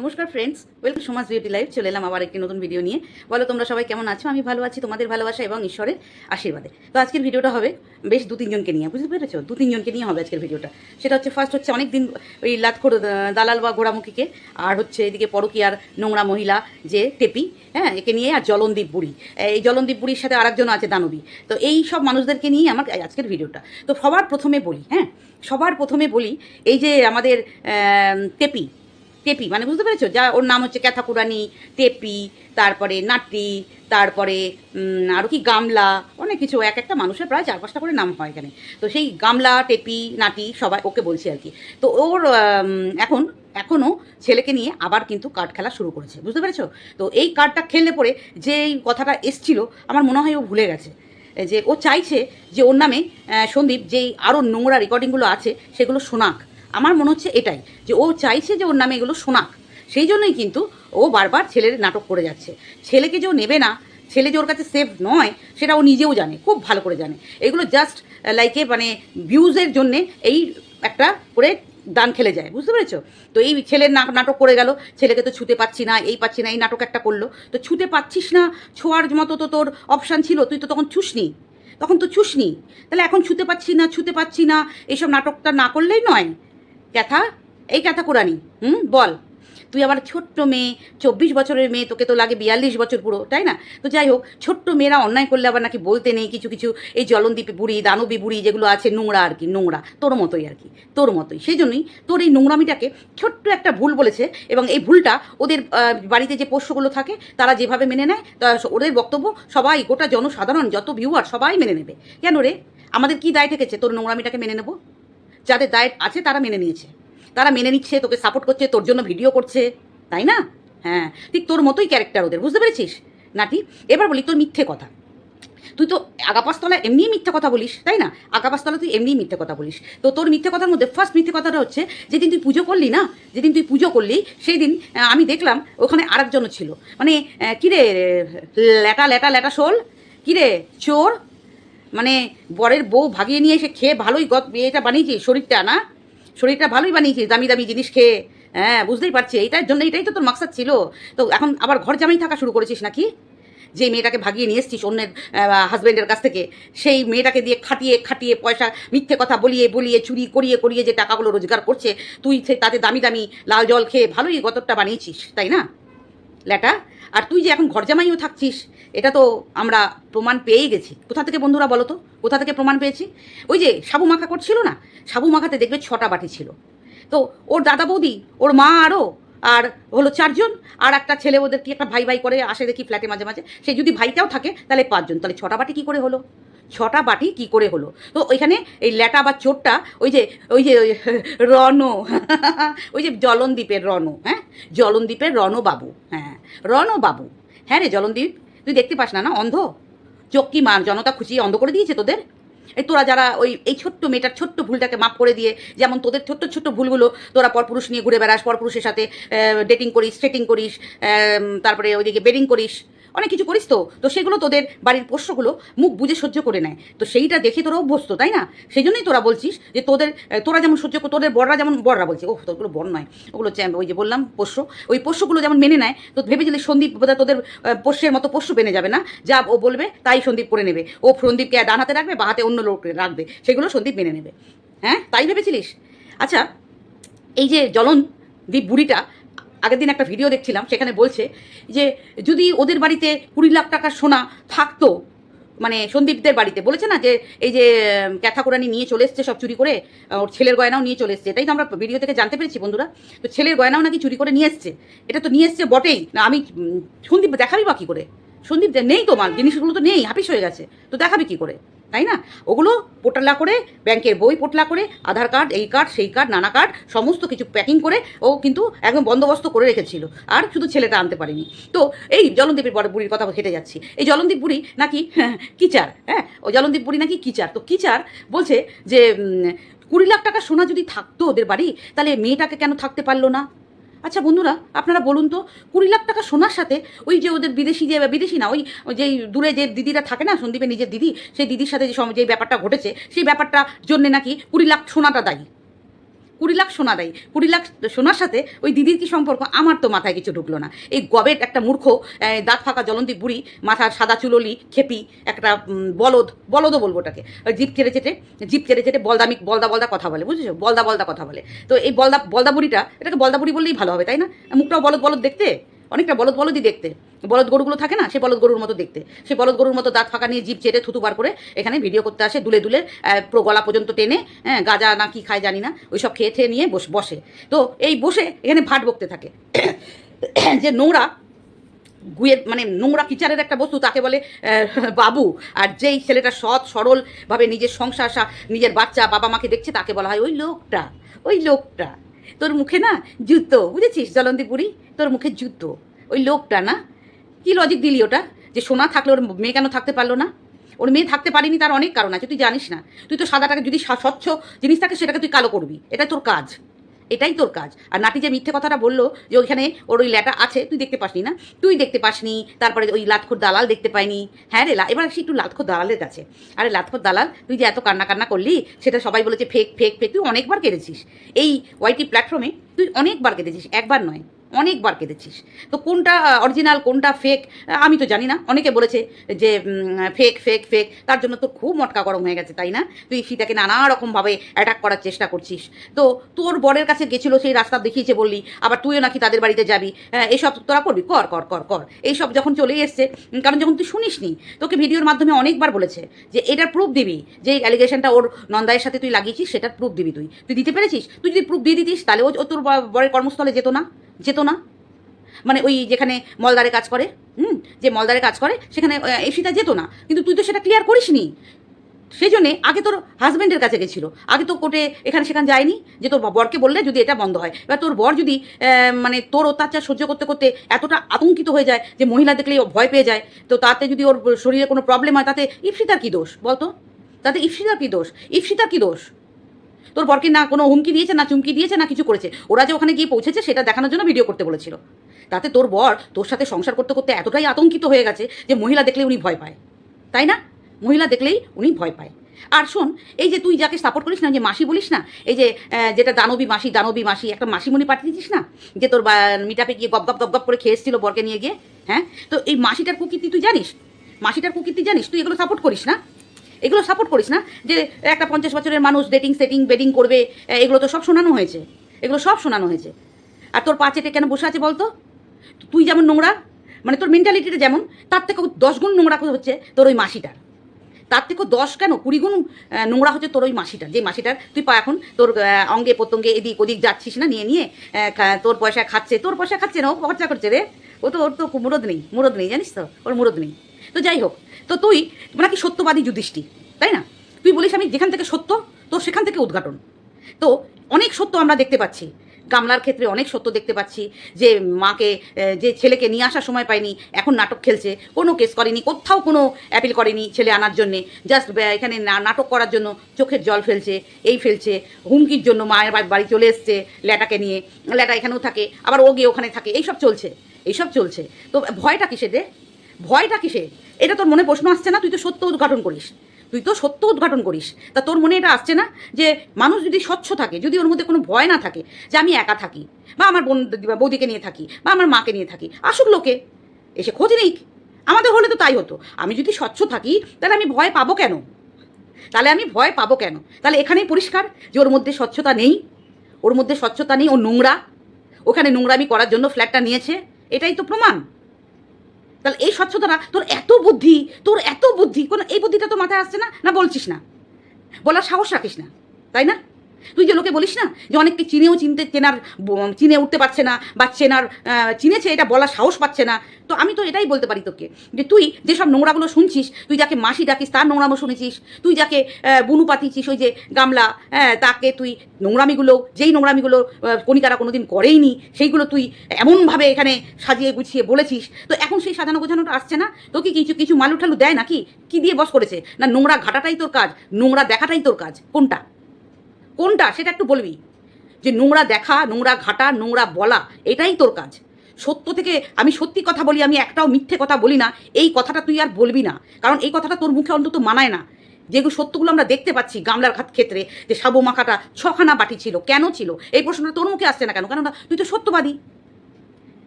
নমস্কার friends welcome সমাজ beauty live চলে এলাম আবার একটি নতুন ভিডিও নিয়ে। বলো, তোমরা সবাই কেমন আছো? আমি ভালো আছি, তোমাদের ভালোবাসা এবং ঈশ্বরের আশীর্বাদে। তো আজকের ভিডিওটা হবে বেশ দু তিনজনকে নিয়ে, বুঝতে পেরেছ? দু তিনজনকে নিয়ে হবে আজকের ভিডিওটা সেটা হচ্ছে ফার্স্ট হচ্ছে অনেক দিন ওই লাতখোর দালাল বা ঘোড়ামুখীকে, আর হচ্ছে এদিকে পরকীয়ার নোংরা মহিলা যে টেপি হ্যাঁ একে নিয়ে আর জলনদীপ বুড়ি। এই জলনদীপ বুড়ির সাথে আরেকজন আছে দানবী। তো এই সব মানুষদেরকে নিয়ে আমার আজকের ভিডিওটা তো সবার প্রথমে বলি হ্যাঁ সবার প্রথমে বলি, এই যে আমাদের টেপি টেপি মানে বুঝতে পেরেছ? যা ওর নাম হচ্ছে ক্যাথাকুরানি টেপি তারপরে নাটি তারপরে আরও কি, গামলা, অনেক কিছু। এক একটা মানুষের প্রায় চার পাঁচটা করে নাম হয় এখানে। তো সেই গামলা টেপি নাটি সবাই ওকে বলছি আর কি। তো ওর এখন এখনও ছেলেকে নিয়ে আবার কিন্তু কার্ড খেলা শুরু করেছে। বুঝতে পেরেছ? তো এই কার্ডটা খেললে পরে যে এই কথাটা এসছিল, আমার মনে হয় ও ভুলে গেছে। যে ও চাইছে যে ওর নামে সন্দীপ যেই আরও নোংরা রেকর্ডিংগুলো আছে, সেগুলো শোনাক। আমার মনে হচ্ছে এটাই, যে ও চাইছে যে ওর নামে এগুলো শোনাক। সেই জন্যই কিন্তু ও বারবার ছেলের নাটক করে যাচ্ছে। ছেলেকে যে ও নেবে না, ছেলে যে ওর কাছে সেফ নয়, সেটা ও নিজেও জানে, খুব ভালো করে জানে। এগুলো জাস্ট লাইকে মানে ভিউজের জন্যে এই একটা করে দান খেলে যায়, বুঝতে পেরেছ? তো এই ছেলের নাটক করে গেল, ছেলেকে তো ছুতে পাচ্ছি না, এই পাচ্ছি না, এই নাটক একটা করল। তো ছুতে পাচ্ছিস না, ছোঁয়ার মতো তো তোর অপশান ছিল, তুই তো তখন ছুসনি। তখন তো ছুসনি। তাহলে এখন ছুতে পাচ্ছি না, ছুতে পাচ্ছি না এইসব নাটকটা না করলেই নয়। ক্যাথা? এই ক্যাথা কোরআনি হুম, বল। তুই আবার ছোট্ট মেয়ে, চব্বিশ বছরের মেয়ে, তোকে তো লাগে বিয়াল্লিশ বছর পুরো, তাই না? তো যাই হোক, ছোট্ট মেয়েরা অন্যায় করলে আবার নাকি বলতে নেই, কিছু কিছু এই জলনদীপে বুড়ি, দানবী বুড়ি যেগুলো আছে, নোংরা আর কি, নোংরা, তোর মতোই আর কি, তোর মতোই। সেই জন্যই তোর এই নোংরামিটাকে ছোট্ট একটা ভুল বলেছে এবং এই ভুলটা ওদের বাড়িতে যে পোষ্যগুলো থাকে, তারা যেভাবে মেনে নেয়, তা ওদের বক্তব্য সবাই, গোটা জনসাধারণ, যত ভিউয়ার সবাই মেনে নেবে। কেন রে? আমাদের কি দায় থেকেছে তোর নোংরামিটাকে মেনে নেব? যাদের দায় আছে তারা মেনে নিয়েছে। তারা মেনে নিচ্ছে, তোকে সাপোর্ট করছে, তোর জন্য ভিডিও করছে, তাই না? হ্যাঁ ঠিক তোর মতোই ক্যারেক্টার ওদের, বুঝতে পেরেছিস? নাটি এবার বলি তোর মিথ্যে কথা। তুই তো আগাপাস্তলা এমনিই মিথ্যে কথা বলিস, তাই না? আগাপাস্তলা তুই এমনিই মিথ্যে কথা বলিস। তো তোর মিথ্যে কথার মধ্যে ফার্স্ট মিথ্যে কথাটা হচ্ছে, যেদিন তুই পুজো করলি না, যেদিন তুই পুজো করলি সেই দিন আমি দেখলাম ওখানে আরেকজনও ছিল। মানে কিরে, ল্যাটা ল্যাটা ল্যাটা শোল? কিরে, চোর? মানে বরের বউ ভাগিয়ে নিয়ে এসে খেয়ে ভালোই গত এটা বানিয়েছিস শরীরটা, না? শরীরটা ভালোই বানিয়েছিস দামি দামি জিনিস খেয়ে। হ্যাঁ বুঝতেই পারছি। এইটার জন্য, এটাই তো তোর মাকসাদ ছিল। তো এখন আবার ঘর জামাই থাকা শুরু করেছিস নাকি? যে মেয়েটাকে ভাগিয়ে নিয়ে এসছিস অন্যের হাজব্যান্ডের কাছ থেকে, সেই মেয়েটাকে দিয়ে খাটিয়ে খাটিয়ে পয়সা, মিথ্যে কথা বলিয়ে বলিয়ে, চুরি করিয়ে করিয়ে যে টাকাগুলো রোজগার করছে, তুই সে তাতে দামি দামি লাল জল খেয়ে ভালোই গতরটা বানিয়েছিস, তাই না? ল্যাটা আর তুই যে এখন ঘর জামাইও থাকছিস, এটা তো আমরা প্রমাণ পেয়েই গেছি। কোথা থেকে বন্ধুরা বলো তো? কোথা থেকে প্রমাণ পেয়েছি? ওই যে সাবু মাখা করছিল না? সাবু মাখাতে দেখবে ছটা বাটি ছিল। তো ওর দাদা বৌদি, ওর মা আরও, আর হলো চারজন, আর একটা ছেলে ওদের কি একটা ভাই ভাই করে আসে দেখি ফ্ল্যাটে মাঝে মাঝে। সে যদি ভাইটাও থাকে, তাহলে পাঁচজন। তাহলে ছটা বাটি কী করে হলো? ছটা বাটি কি করে হলো? তো ওইখানে এই ল্যাটা বা চোরটা, ওই যে ওই যে রণ, ওই যে জলনদ্বীপের রণ হ্যাঁ? জলনদ্বীপের রণবাবু হ্যাঁ রণবাবু হ্যাঁ রে জলনদ্বীপ তুই দেখতে পাস না না অন্ধ? চোখ কি মার জনতা খুঁচিয়ে অন্ধ করে দিয়েছে তোদের? এই তোরা যারা ওই, এই ছোট্ট মেয়েটার ছোট্ট ভুলটাকে মাফ করে দিয়ে, যেমন তোদের ছোট্ট ছোট্ট ভুলগুলো, তোরা পরপুরুষ নিয়ে ঘুরে বেড়াস, পরপুরুষের সাথে ডেটিং করিস স্ট্রেটিং করিস তারপরে ওইদিকে বেডিং করিস অনেক কিছু করিস তো। তো সেগুলো তোদের বাড়ির পোষ্যগুলো মুখ বুঝে সহ্য করে নেয়। তো সেইটা দেখে তোরা অভ্যস্ত, তাই না? সেই জন্যই তোরা বলছিস যে তোদের তোরা যেমন সহ্য তোদের বড়রা যেমন বড়রা বলছে ও তোগুলো বড় নয়। ওগুলো ওই যে বললাম, পোষ্য। ওই পোষ্যগুলো যেমন মেনে নেয়, তো ভেবেছিলি সন্দীপ তোদের পোষ্যের মতো পোষ্য বেনে যাবে না? যা ও বলবে, তাই সন্দীপ করে নেবে। ও সন্দীপকে ডান হাতে রাখবে, বা হাতে অন্য লোক রাখবে। সেগুলো সন্দীপ মেনে নেবে। হ্যাঁ? তাই ভেবেছিলিস? আচ্ছা এই যে জলন দ্বীপ বুড়িটা আগের দিন একটা ভিডিও দেখছিলাম, সেখানে বলছে যে, যদি ওদের বাড়িতে কুড়ি লাখ টাকার সোনা থাকতো মানে সন্দীপদের বাড়িতে। বলেছে না যে, এই যে ক্যাথা ক্যাথাকুরানি নিয়ে চলে এসছে সব চুরি করে ওর ছেলের গয়নাও নিয়ে চলে এসছে। এটাই তো আমরা ভিডিও থেকে জানতে পেরেছি বন্ধুরা। তো ছেলের গয়নাও নাকি চুরি করে নিয়ে এসছে। এটা তো নিয়ে এসছে বটেই। না, আমি সন্দীপ দেখাবি বা কী করে? সন্দীপ নেই তো মাল জিনিসগুলো তো নেই, হাফিস হয়ে গেছে। তো দেখাবে কি করে? তাই না? ওগুলো পোটলা করে, ব্যাংকের বই পোটলা করে, আধার কার্ড, এই কার্ড, সেই কার্ড, নানা কার্ড, সমস্ত কিছু প্যাকিং করে ও কিন্তু একদম বন্দোবস্ত করে রেখেছিল। আর শুধু ছেলেটা আনতে পারেনি। তো এই জলনদীপের বড় বুড়ির কথা হেঁটে যাচ্ছি। এই জলনদীপ বুড়ি নাকি কিচার হ্যাঁ? ও জলনদীপ বুড়ি নাকি কিচার? তো কিচার বলছে যে কুড়ি লাখ টাকা সোনা যদি থাকতো ওদের বাড়ি, তাহলে মেয়েটাকে কেন থাকতে পারল না? আচ্ছা বন্ধুরা, আপনারা বলুন তো, কুড়ি লাখ টাকা সোনার সাথে ওই যে ওদের বিদেশি যে, বিদেশি না, ওই যেই দূরে যে দিদিরা থাকে না, সন্দীপের নিজের দিদি, সেই দিদির সাথে যে যে ব্যাপারটা ঘটেছে, সেই ব্যাপারটার জন্যে নাকি কুড়ি লাখ সোনাটা দায়ী। কুড়ি লাখ সোনা দেয়। কুড়ি লাখ সোনার সাথে ওই দিদির কি সম্পর্ক? আমার তো মাথায় কিছু ঢুকলো না। এই গবেট একটা মূর্খ দাঁত ফাঁকা জ্বলন্তি বুড়ি, মাথার সাদা চুললি খেপি, একটা বলদ, বলদও বলব ওটাকে। জিপ চেড়ে চেটে, জিপ চেড়ে চেটে বলদামি বলদা বলদা কথা বলে, বুঝেছ? বলদা বলদা কথা বলে। তো এই বলদা বলদা বুড়িটা, এটাকে বলদা বুড়ি বললেই ভালো হবে, তাই না? মুখটাও বলদ বলদ দেখতে? অনেকটা বলদ বলদই দেখতে। বলদ গরুগুলো থাকে না, সে বলদ গরুর মতো দেখতে। সে বলদ গরুর মতো দাঁত ফাঁকা নিয়ে জিপ চেটে থুতু বার করে এখানে ভিডিও করতে আসে, দুলে দুলে পুরো গলা পর্যন্ত টেনে হ্যাঁ গাজা না কি খায় জানি না ওই সব খেয়ে খেয়ে নিয়ে বস, বসে। তো এই বসে এখানে ভাট বকতে থাকে। যে নোংরা গুয়ের মানে নোংরা কিচারের একটা বস্তু তাকে বলে বাবু। আর যেই ছেলেটা সৎ সরলভাবে নিজের সংসার সা- নিজের বাচ্চা বাবা মাকে দেখছে, তাকে বলা হয় ওই লোকটা ওই লোকটা। তোর মুখে না জুতো, বুঝেছিস? জলন্তি পুরি তোর মুখে যুদ্ধ। ওই লোকটা না, কি লজিক দিলি ওটা? যে সোনা থাকলে ওর মেয়ে কেন থাকতে পারল না? ওর মেয়ে থাকতে পারেনি তার অনেক কারণ আছে, তুই জানিস না। তুই তো সাদাটাকে যদি স্বচ্ছ জিনিস থাকে সেটাকে তুই কালো করবি। এটা তোর কাজ। এটাই তোর কাজ। আর নাটি যে মিথ্যে কথাটা বলল, যে ওইখানে ওর ওই ল্যাটা আছে, তুই দেখতে পাসনি না? তুই দেখতে পাসনি, তারপরে ওই লাতখোর দালাল দেখতে পাইনি। হ্যাঁ রে এবার আসি একটু লাতখোর দালালের কাছে। আরে লাতখোর দালাল, তুই যে এত কান্না কান্না করলি, সেটা সবাই বলেছে ফেক ফেক ফেক, তুই অনেকবার কেঁদেছিস। এই ওয়াইটি প্ল্যাটফর্মে তুই অনেকবার কেঁদেছিস, একবার নয়। অনেকবার কেঁদেছিস। তো কোনটা অরিজিনাল কোনটা ফেক আমি তো জানি না। অনেকে বলেছে যে ফেক ফেক ফেক তার জন্য তো খুব মটকা গরম হয়ে গেছে, তাই না? তুই সীতাকে নানা রকমভাবে অ্যাটাক করার চেষ্টা করছিস। তো তোর বরের কাছে গেছিল, সেই রাস্তা দেখিয়েছে বললি, আবার তুইও নাকি তাদের বাড়িতে যাবি। এসব তোরা করবি? কর কর কর কর। এইসব যখন চলে এসছে কারণ যখন তুই শুনিসনি, তোকে ভিডিওর মাধ্যমে অনেকবার বলেছে যে, এটার প্রুফ দিবি, যে অ্যালিগেশনটা ওর নন্দায়ের সাথে তুই লাগিয়েছিস, সেটার প্রুফ দিবি তুই। তুই দিতে পেরেছিস? তুই যদি প্রুফ দিয়ে দিতিস, তাহলে ও তোর বরের কর্মস্থলে যেত না। যেত না। মানে ওই যেখানে মলদারে কাজ করে, হুম, যে মলদারে কাজ করে, সেখানে এসিটা যেত না। কিন্তু তুই তো সেটা ক্লিয়ার করিস নি সেই জন্যে আগে তোর হাজব্যান্ডের কাছে গেছিল। আগে তো কোর্টে এখানে সেখানে যায়নি, যে তোর বরকে বললে যদি এটা বন্ধ হয়। এবার তোর বর যদি মানে তোর অত্যাচার সহ্য করতে করতে এতটা আতঙ্কিত হয়ে যায় যে মহিলা দেখলেই ভয় পেয়ে যায়, তো তাতে যদি ওর শরীরে কোনো প্রবলেম হয়, তাতে ইপসিতার কী দোষ বলতো? তাতে ইপসিতার কী দোষ? ইপসিতার কী দোষ? তোর বরকে না কোনো হুমকি দিয়েছে, না চুমকি দিয়েছে, না কিছু করেছে। ওরা যে ওখানে গিয়ে পৌঁছেছে, সেটা দেখানোর জন্য ভিডিও করতে বলেছিল। তাতে তোর বর তোর সাথে সংসার করতে করতে এতটাই আতঙ্কিত হয়ে গেছে যে মহিলা দেখলে উনি ভয় পায়। তাই না? মহিলা দেখলেই উনি ভয় পায়। আর শোন, এই যে তুই যাকে সাপোর্ট করিস না, যে মাসি বলিস না, এই যে যেটা দানবী মাসি দানবী মাসি, একটা মাসিমণি পাঠিয়ে দিচ্ছিস না, যে তোর মিটাপে গিয়ে গপ গপ গপ গপ করে খেয়ে এসেছিল বরকে নিয়ে গিয়ে হ্যাঁ? তো এই মাসিটার কুকীর্তি তুই জানিস? মাসিটার কুকীর্তি জানিস? তুই এগুলো সাপোর্ট করিস না? এগুলো সাপোর্ট করিস না। যে একটা পঞ্চাশ বছরের মানুষ ডেটিং সেটিং বেডিং করবে এগুলো তো সব শোনানো হয়েছে। এগুলো সব শোনানো হয়েছে। আর তোর পাচেটে কেন বসে আছে বলতো? তুই যেমন নোংরা মানে তোর মেন্টালিটিটা যেমন, তার থেকেও দশ গুণ নোংরা হচ্ছে তোর ওই মাসিটার। তার থেকেও দশ কেন? কুড়ি গুণ নোংরা হচ্ছে তোর ওই মাসিটার। যে মাসিটার, তুই পা এখন তোর অঙ্গে, প্রত্যঙ্গে এদিক ওদিক যাচ্ছিস না, নিয়ে নিয়ে তোর পয়সা খাচ্ছে। তোর পয়সা খাচ্ছে না, ও খরচা করছে রে। ও তো, ওর তো মুরদ নেই মুরদ নেই, জানিস তো? ওর মুরদ নেই। তো যাই হোক তো তুই তোমরা কি সত্যবাদী যুধিষ্ঠি তাই না? তুই বলিস আমি যেখান থেকে সত্য, তো সেখান থেকে উদ্ঘাটন। তো অনেক সত্য আমরা দেখতে পাচ্ছি। গামলার ক্ষেত্রে অনেক সত্য দেখতে পাচ্ছি যে মাকে যে ছেলেকে নিয়ে আসার সময় পায়নি এখন নাটক খেলছে। কোনো কেস করেনি, কোথাও কোনো অ্যাপিল করেনি ছেলে আনার জন্যে। জাস্ট এখানে নাটক করার জন্য চোখের জল ফেলছে, এই ফেলছে, হুমকির জন্য মায়ের বাড়ি চলে এসছে ল্যাটাকে নিয়ে। ল্যাটা এখানেও থাকে, আবার ও গিয়ে ওখানে থাকে, এইসব চলছে এইসব চলছে। তো ভয়টা কিসে দে ভয়টা কিসে এটা তোর মনে প্রশ্ন আসছে না? তুই তো সত্য উদ্ঘাটন করিস। তুই তো সত্য উদ্ঘাটন করিস। তা তোর মনে এটা আসছে না? যে মানুষ যদি স্বচ্ছ থাকে, যদি ওর মধ্যে কোনো ভয় না থাকে, যে আমি একা থাকি, বা আমার বোন, বৌদিকে নিয়ে থাকি, বা আমার মাকে নিয়ে থাকি, আসুক লোকে, এসে খোঁজ নিক। আমাদের হলে তো তাই হতো। আমি যদি স্বচ্ছ থাকি, তাহলে আমি ভয় পাবো কেন? তাহলে আমি ভয় পাবো কেন? তাহলে এখানেই পরিষ্কার যে ওর মধ্যে স্বচ্ছতা নেই। ওর মধ্যে স্বচ্ছতা নেই, ও নোংরা। ওখানে নোংরামি করার জন্য ফ্ল্যাটটা নিয়েছে। এটাই তো প্রমাণ। তাহলে এই স্বচ্ছতাটা তোর এত বুদ্ধি, তোর এত বুদ্ধি, কোনো এই বুদ্ধিটা তো মাথায় আসছে না? না বলছিস না। বলার সাহস রাখিস না, তাই না? তুই যে লোকে বলিস না যে অনেককে চিনেও চিনতে, চেনার চিনে উঠতে পারছে না বা চেনার চিনেছে, এটা বলার সাহস পাচ্ছে না। তো আমি তো এটাই বলতে পারি তোকে যে তুই যেসব নোংরাগুলো শুনছিস, তুই যাকে মাসি ডাকিস তার নোংরামো শুনেছিস, তুই যাকে বুনু পাতিছিস ওই যে গামলা হ্যাঁ তাকে তুই নোংরামিগুলো, যেই নোংরামিগুলো কণিকারা কোনোদিন করেইনি, সেইগুলো তুই এমনভাবে এখানে সাজিয়ে গুছিয়ে বলেছিস। তো এখন সেই সাজানো গোছানোটা আসছে না? তোকে কিছু কিছু মালু ঠালু দেয় নাকি? কি দিয়ে বস করেছে? না নোংরা ঘাটাটাই তোর কাজ, নোংরা দেখাটাই তোর কাজ, কোনটা? কোনটা সেটা একটু বলবি? যে নোংরা দেখা, নোংরা ঘাটা, নোংরা বলা, এটাই তোর কাজ। সত্য থেকে আমি সত্যি কথা বলি, আমি একটাও মিথ্যে কথা বলি না, এই কথাটা তুই আর বলবি না। কারণ এই কথাটা তোর মুখে অন্তত মানায় না। যেগুলো সত্যগুলো আমরা দেখতে পাচ্ছি গামলার খাত ক্ষেত্রে, যে সাবু মাখাটা ছখানা বাটি ছিল, কেন ছিল? এই প্রশ্নটা তোর মুখে আসছে না কেন? কেন তুই তো সত্যবাদী।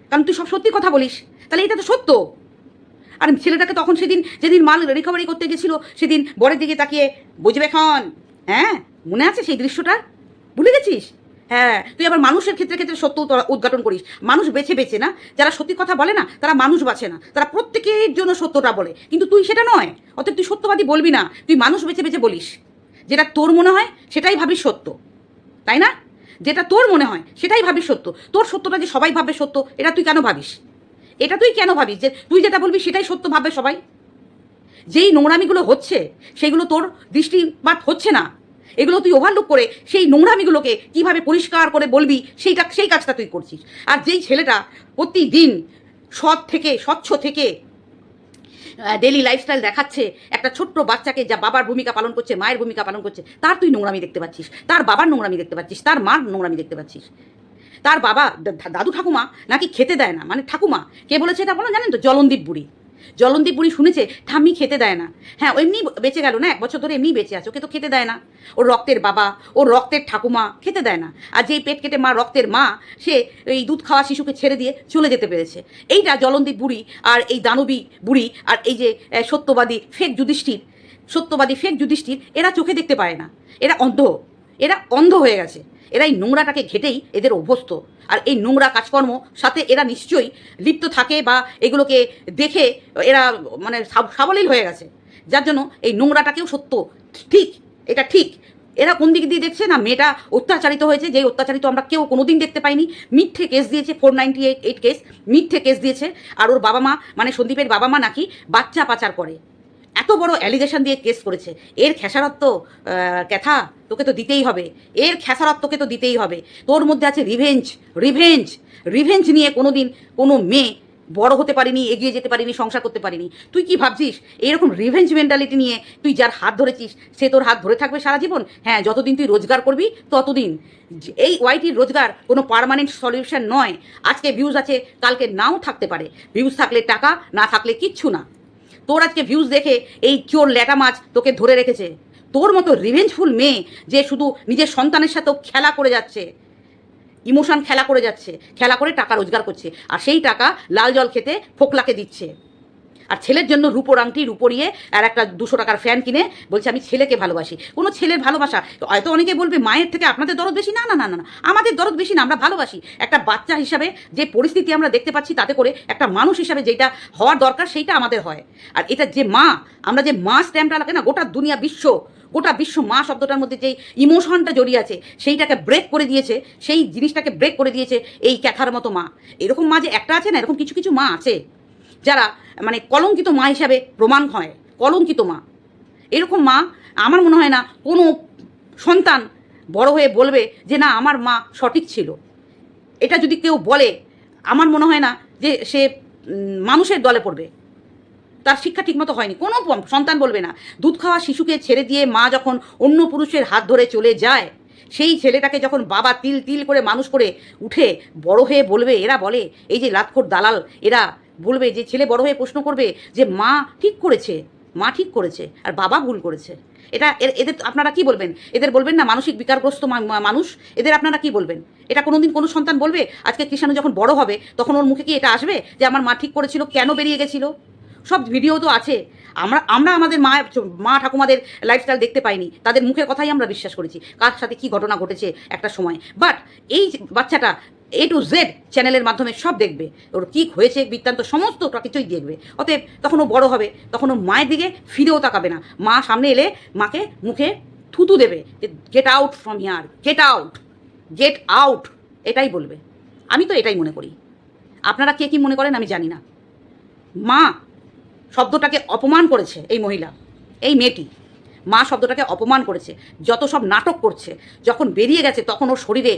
কারণ তুই সব সত্যি কথা বলিস। তাহলে এটা তো সত্য। আর ছেলেটাকে তখন সেদিন, যেদিন মাল রিকভারি করতে গেছিল, সেদিন বরের দিকে তাকিয়ে, বুঝবে খন? হ্যাঁ? মনে আছে সেই দৃশ্যটা? ভুলে গেছিস? হ্যাঁ তুই আবার মানুষের ক্ষেত্রে ক্ষেত্রে সত্য উদ্ঘাটন করিস। মানুষ বেছে বেছে না, যারা সত্যি কথা বলে না, তারা মানুষ বাঁচে না, তারা প্রত্যেকের জন্য সত্যটা বলে। কিন্তু তুই সেটা নয়, অতএব তুই সত্যবাদী বলবি না, তুই মানুষ বেছে বেছে বলিস। যেটা তোর মনে হয়, সেটাই ভাবিস সত্য। তাই না? যেটা তোর মনে হয়, সেটাই ভাবিস সত্য। তোর সত্যটা যে সবাই ভাববে সত্য, এটা তুই কেন ভাবিস? এটা তুই কেন ভাবিস? যে তুই যেটা বলবি, সেটাই সত্য ভাববে সবাই? যেই নোংরামিগুলো হচ্ছে, সেগুলো তোর দৃষ্টিপাত হচ্ছে না। এগুলো তুই ওভারলুক করে সেই নোংরামিগুলোকে কীভাবে পরিষ্কার করে বলবি, সেইটা, সেই কাজটা তুই করছিস। আর যেই ছেলেটা প্রতিদিন সৎ থেকে, স্বচ্ছ থেকে ডেলি লাইফস্টাইল দেখাচ্ছে, একটা ছোট্ট বাচ্চাকে যা বাবার ভূমিকা পালন করছে, মায়ের ভূমিকা পালন করছে, তার তুই নোংরামি দেখতে পাচ্ছিস, তার বাবার নোংরামি দেখতে পাচ্ছিস, তার মার নোংরামি দেখতে পাচ্ছিস। তার বাবা দাদু ঠাকুমা নাকি খেতে দেয় না মানে ঠাকুমা, কে বলেছে এটা বলো জানেন তো? জলনদীপ বুড়ি। জলনদীপ বুড়ি শুনেছে, ঠাম্মি খেতে দেয় না। হ্যাঁ এমনি বেঁচে গেল না, এক বছর ধরে এমনি বেঁচে আছে, ওকে তো খেতে দেয় না। ওর রক্তের বাবা, ওর রক্তের ঠাকুমা খেতে দেয় না। আর যেই পেট কেটে মা রক্তের মা, সে এই দুধ খাওয়া শিশুকে ছেড়ে দিয়ে চলে যেতে পেরেছে। এইটা জলনদীপ বুড়ি আর এই দানবী বুড়ি আর এই যে সত্যবাদী ফেক যুধিষ্ঠির, সত্যবাদী ফেক যুধিষ্ঠির, এরা চোখে দেখতে পায় না। এরা অন্ধ। এরা অন্ধ হয়ে গেছে। এরা এই নোংরাটাকে ঘেটেই এদের অভ্যস্ত। আর এই নোংরা কাজকর্ম সাথে এরা নিশ্চয়ই লিপ্ত থাকে বা এগুলোকে দেখে এরা মানে সাব- সাবলীল হয়ে গেছে। যার জন্য এই নোংরাটাকেও সত্য। ঠিক, এটা ঠিক। এরা কোন দিক দিয়ে দেখছে? না, মেয়েটা অত্যাচারিত হয়েছে। যেই অত্যাচারিত আমরা কেউ কোনোদিন দেখতে পাইনি। মিথ্যে কেস দিয়েছে four ninety eight eight case মিথ্যে কেস দিয়েছে। আর ওর বাবা মা মানে সন্দীপের বাবা মা নাকি বাচ্চা পাচার করে। এত বড় অ্যালিগেশন দিয়ে কেস করেছে। এর খেসারত্ব ক্যাথা, তোকে তো দিতেই হবে। এর খেসারত তোকে তো দিতেই হবে। তোর মধ্যে আছে রিভেঞ্জ রিভেঞ্জ রিভেঞ্জ নিয়ে কোনো দিন কোনো মেয়ে বড় হতে পারিনি, এগিয়ে যেতে পারিনি, সংসার করতে পারিনি। তুই কি ভাবছিস? এরকম রিভেঞ্জ মেন্টালিটি নিয়ে তুই যার হাত ধরেছিস, সে তোর হাত ধরে থাকবে সারা জীবন? হ্যাঁ যতদিন তুই রোজগার করবি, ততদিন। এই ওয়াইটির রোজগার কোনো পার্মানেন্ট সলিউশন নয়। আজকে ভিউজ আছে, কালকে নাও থাকতে পারে। ভিউজ থাকলে টাকা, না থাকলে কিচ্ছু না। তোর আজকে ভিউজ দেখে এই চোর ল্যাটা মাছ তোকে ধরে রেখেছে। তোর মতো রিভেঞ্জফুল মেয়ে যে শুধু নিজের সন্তানের সাথেও খেলা করে যাচ্ছে। ইমোশন খেলা করে যাচ্ছে, খেলা করে টাকা রোজগার করছে। আর সেই টাকা লাল জল খেতে ফোকলাকে দিচ্ছে। আর ছেলের জন্য রূপোর আংটি রূপরিয়ে আর একটা দুশো টাকার ফ্যান কিনে বলছে, আমি ছেলেকে ভালোবাসি। কোনো ছেলের ভালোবাসা, হয়তো অনেকে বলবে, মায়ের থেকে আপনাদের দরদ বেশি? না না না না আমাদের দরদ বেশি না, আমরা ভালোবাসি। একটা বাচ্চা হিসাবে যে পরিস্থিতি আমরা দেখতে পাচ্ছি, তাতে করে একটা মানুষ হিসাবে যেটা হওয়ার দরকার, সেইটা আমাদের হয়। আর এটা যে মা, আমরা যে মা স্ট্যাম্পটা লাগে না, গোটা দুনিয়া, বিশ্ব, গোটা বিশ্ব মা শব্দটার মধ্যে যেই ইমোশনটা জড়িয়ে আছে, সেইটাকে ব্রেক করে দিয়েছে, সেই জিনিসটাকে ব্রেক করে দিয়েছে এই ক্যাথার মতো মা। এরকম মা যে একটা আছে না, এরকম কিছু কিছু মা আছে। যারা মানে কলঙ্কিত মা হিসাবে প্রমাণ হয়, কলঙ্কিত মা। এরকম মা আমার মনে হয় না কোনো সন্তান বড় হয়ে বলবে যে, না, আমার মা সঠিক ছিল। এটা যদি কেউ বলে, আমার মনে হয় না যে সে মানুষের দলে পড়বে। তার শিক্ষা ঠিকমতো হয়নি। কোনো সন্তান বলবে না। দুধ খাওয়া শিশুকে ছেড়ে দিয়ে মা যখন অন্য পুরুষের হাত ধরে চলে যায়, সেই ছেলেটাকে যখন বাবা তিল তিল করে মানুষ করে উঠে বড় হয়ে বলবে, এরা বলে, এই যে লাতখোর দালাল, এরা বলবে যে ছেলে বড় হয়ে প্রশ্ন করবে যে মা ঠিক করেছে, মা ঠিক করেছে আর বাবা ভুল করেছে। এটা এদের আপনারা কি বলবেন? এদের বলবেন না মানসিক বিকারগ্রস্ত মানুষ? এদের আপনারা কি বলবেন? এটা কোনোদিন কোনো সন্তান বলবে? আজকে কৃষাণু যখন বড় হবে, তখন ওর মুখে কি এটা আসবে? যে আমার মা ঠিক করেছিল, কেন বেরিয়ে গেছিল? সব ভিডিও তো আছে। আমরা আমরা আমাদের মা মা ঠাকুমাদের লাইফস্টাইল দেখতে পাইনি। তাদের মুখের কথাই আমরা বিশ্বাস করেছি। কার সাথে কি ঘটনা ঘটেছে একটা সময়? বাট এই বাচ্চাটা এ টু জেড চ্যানেলের মাধ্যমে সব দেখবে। ওর কী হয়েছে, বৃত্তান্ত সমস্তটা কিছুই দেখবে। অতএব তখন ও বড় হবে তখন ও মায়ের দিকে ফিরেও তাকাবে না। মা সামনে এলে মাকে মুখে থুতু দেবে get out from here get out get out এটাই বলবে। আমি তো এটাই মনে করি। আপনারা কে কী মনে করেন আমি জানি না। মা শব্দটাকে অপমান করেছে এই মহিলা, এই মেয়েটি। মা শব্দটাকে অপমান করেছে, যত সব নাটক করছে, যখন বেরিয়ে গেছে তখন ওর শরীরে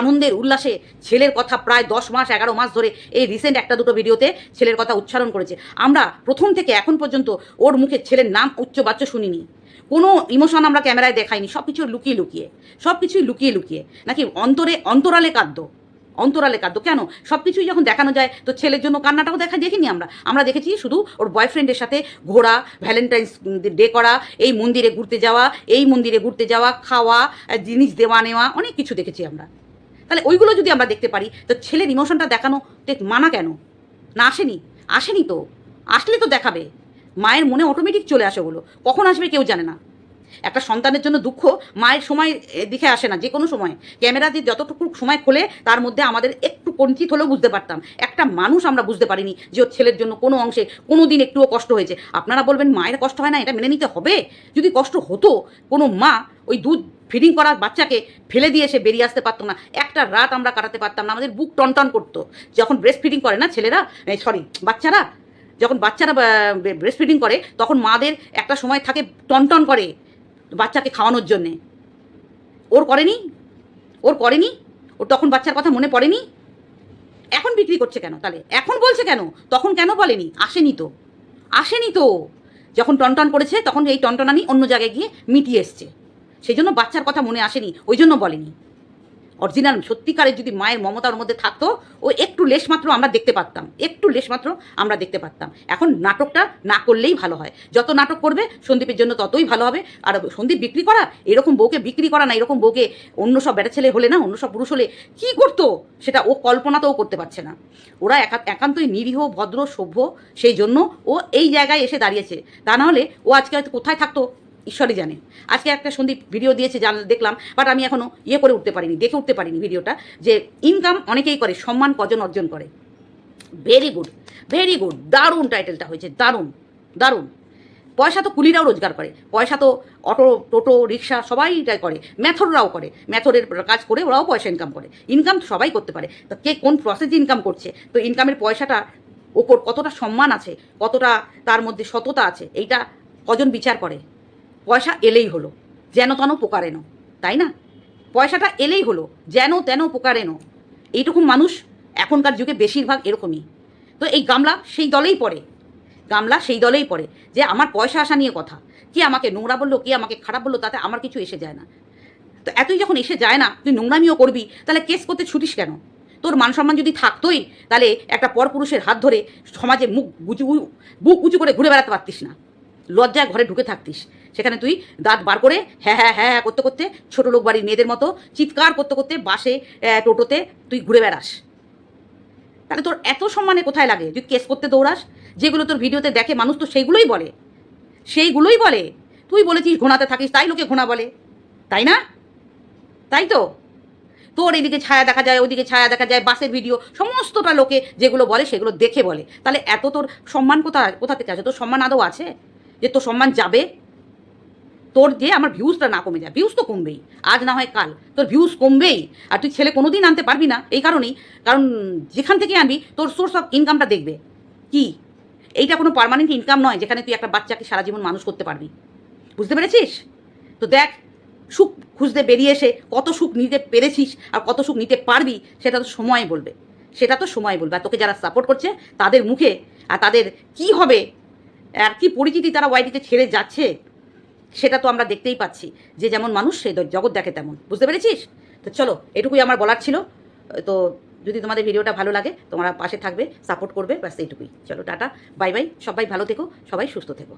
আনন্দের উল্লাসে ছেলের কথা প্রায় দশ মাস, এগারো মাস ধরে এই রিসেন্ট একটা দুটো ভিডিওতে ছেলের কথা উচ্চারণ করেছে। আমরা প্রথম থেকে এখন পর্যন্ত ওর মুখে ছেলের নাম উচ্চ বাচ্চ শুনিনি। কোনো ইমোশন আমরা ক্যামেরায় দেখাইনি সব কিছু লুকিয়ে লুকিয়ে সব কিছুই লুকিয়ে লুকিয়ে, নাকি অন্তরে অন্তরালে কাঁদ্য অন্তরালে কাঁদতো। কেন? সব কিছুই যখন দেখানো যায়, তো ছেলের জন্য কান্নাটাও দেখা দেখিনি আমরা। আমরা দেখেছি শুধু ওর বয়ফ্রেন্ডের সাথে ঘোরা ভ্যালেন্টাইন্স ডে করা, এই মন্দিরে ঘুরতে যাওয়া, এই মন্দিরে ঘুরতে যাওয়া, খাওয়া জিনিস দেওয়া নেওয়া, অনেক কিছু দেখেছি আমরা। তাহলে ওইগুলো যদি আমরা দেখতে পারি, তো ছেলের ইমোশনটা দেখানো মানা কেন? না আসেনি? আসেনি তো। আসলে তো দেখাবে। মায়ের মনে অটোমেটিক চলে আসে ওগুলো। কখন আসবে কেউ জানে না। একটা সন্তানের জন্য দুঃখ মায়ের সময় দিকে আসে না যে কোনো সময়। ক্যামেরা দিয়ে যতটুকু সময় খোলে, তার মধ্যে আমাদের একটু কঞ্চিত হলেও বুঝতে পারতাম। একটা মানুষ আমরা বুঝতে পারিনি যে ওর ছেলের জন্য কোনো অংশে কোনো দিন একটুও কষ্ট হয়েছে। আপনারা বলবেন, মায়ের কষ্ট হয় না, এটা মেনে নিতে হবে? যদি কষ্ট হতো, কোনো মা ওই দুধ ফিডিং করার বাচ্চাকে ফেলে দিয়ে এসে বেরিয়ে আসতে পারতো না। একটা রাত আমরা কাটাতে পারতাম না, আমাদের বুক টনটন করতো। যখন ব্রেস্ট ফিডিং করে না ছেলেরা সরি বাচ্চারা, যখন বাচ্চারা ব্রেস্ট ফিডিং করে, তখন মাদের একটা সময় থাকে টনটন করে। বাচ্চাকে খাওয়ানোর জন্যে। ওর করেনি? ওর করেনি? ওর তখন বাচ্চার কথা মনে পড়েনি? এখন বিক্রি করছে কেন তাহলে? এখন বলছে কেন? তখন কেন বলেনি? আসেনি তো। আসেনি তো। যখন টনটন করেছে, তখন এই টনটনানি অন্য জায়গায় গিয়ে মিটিয়ে এসছে। সেই জন্য বাচ্চার কথা মনে আসেনি, ওই জন্য বলেনি। অরিজিনাল সত্যিকারের যদি মায়ের মমতার মধ্যে থাকতো, ও একটু লেশ মাত্র আমরা দেখতে পারতাম। একটু লেশ মাত্র আমরা দেখতে পারতাম। এখন নাটকটা না করলেই ভালো হয়। যত নাটক করবে, সন্দীপের জন্য ততই ভালো হবে। আর সন্দীপ বিক্রি করা, এরকম বউকে বিক্রি করা না, এরকম বউকে অন্য সব বেটা ছেলে হলে না, অন্য সব পুরুষ হলে কী করতো? সেটা ও কল্পনা কল্পনাতেও করতে পারছে না। ওরা একা, একান্তই নিরীহ, ভদ্র, সভ্য, সেই জন্য ও এই জায়গায় এসে দাঁড়িয়েছে। তা নাহলে ও আজকে হয়তো কোথায় থাকতো? ঈশ্বরই জানে। আজকে একটা সন্দীপ ভিডিও দিয়েছে জান দেখলাম বাট আমি এখনও ইয়ে করে উঠতে পারিনি, দেখে উঠতে পারিনি ভিডিওটা যে ইনকাম অনেকেই করে, সম্মান কজন অর্জন করে। ভেরি গুড ভেরি গুড দারুণ টাইটেলটা হয়েছে, দারুণ দারুণ। পয়সা তো কুলিরাও রোজগার করে, পয়সা তো অটো, টোটো, রিক্সা সবাই এটাই করে ম্যাথররাও করে ম্যাথরের কাজ করে ওরাও পয়সা ইনকাম করে ইনকাম তো সবাই করতে পারে। তো কে কোন প্রসেসে ইনকাম করছে? তো ইনকামের পয়সাটা ওপর কতটা সম্মান আছে, কতটা তার মধ্যে সততা আছে, এইটা কজন বিচার করে? পয়সা এলেই হলো, যেন তেন পোকারেনো তাই না? পয়সাটা এলেই হলো, যেন তেন পোকারেনো এইরকম মানুষ এখনকার যুগে বেশিরভাগ এরকমই। তো এই গামলা সেই দলেই পড়ে, গামলা সেই দলেই পড়ে। যে আমার পয়সা আসা নিয়ে কথা, কে আমাকে নোংরা বলল, কে আমাকে খারাপ বলল, তাতে আমার কিছু এসে যায় না। তো এতই যখন এসে যায় না, তুই নোংরামিও করবি, তাহলে কেস করতে ছুটিস কেন? তোর মান সম্মান যদি থাকতোই, তাহলে একটা পরপুরুষের হাত ধরে সমাজে মুখ গুচু বুক উঁচু করে ঘুরে বেড়াতে পারতিস না। লজ্জায় ঘরে ঢুকে থাকতিস। সেখানে তুই দাঁত বার করে হ্যাঁ হ্যাঁ হ্যাঁ হ্যাঁ করতে করতে ছোটো লোক বাড়ির মেয়েদের মতো চিৎকার করতে করতে বাসে টোটোতে তুই ঘুরে বেড়াস। তাহলে তোর এত সম্মানে কোথায় লাগে? তুই কেস করতে দৌড়াস, যেগুলো তোর ভিডিওতে দেখে মানুষ তো সেইগুলোই বলে। সেইগুলোই বলে। তুই বলেছিস ঘোনাতে থাকিস, তাই লোকে ঘোনা বলে। তাই না? তাই তো? তোর এদিকে ছায়া দেখা যায়, ওদিকে ছায়া দেখা যায়, বাসের ভিডিও, সমস্তটা লোকে যেগুলো বলে সেগুলো দেখে বলে। তাহলে এত তোর সম্মান কোথায়, কোথা থেকে আছে? তোর সম্মান আদৌ আছে? যে তোর সম্মান যাবে? তোর যে আমার ভিউজটা না কমে যায়। ভিউজ তো কমবেই। আজ না হয় কাল। তোর ভিউজ কমবেই। আর তুই ছেলে কোনোদিন আনতে পারবি না। এই কারণেই। কারণ যেখান থেকে আনবি, তোর সোর্স অফ ইনকামটা দেখবে। কি? এইটা কোনো পার্মানেন্ট ইনকাম নয়, যেখানে তুই একটা বাচ্চাকে সারা জীবন মানুষ করতে পারবি। বুঝতে পেরেছিস? তো দেখ, সুখ খুঁজতে বেরিয়ে এসে কত সুখ নিতে পেরেছিস আর কত সুখ নিতে পারবি, সেটা তো সময় বলবে। সেটা তো সময় বলবে। আর তোকে যারা সাপোর্ট করছে, তাদের মুখে আর তাদের কি হবে? আর কি পরিচিতি তারা ওয়াইডিতে ছেড়ে যাচ্ছে? সেটা তো আমরা দেখতেই পাচ্ছি যে যেমন মানুষ সে জগৎ দেখে তেমন। বুঝতে পেরেছিস? তো চলো, এটুকুই আমার বলার ছিল। তো যদি তোমাদের ভিডিওটা ভালো লাগে, তোমরা পাশে থাকবে সাপোর্ট করবে, ব্যাস এইটুকুই। চলো, টাটা, বাই বাই, সবাই ভালো থেকো, সবাই সুস্থ থেকো।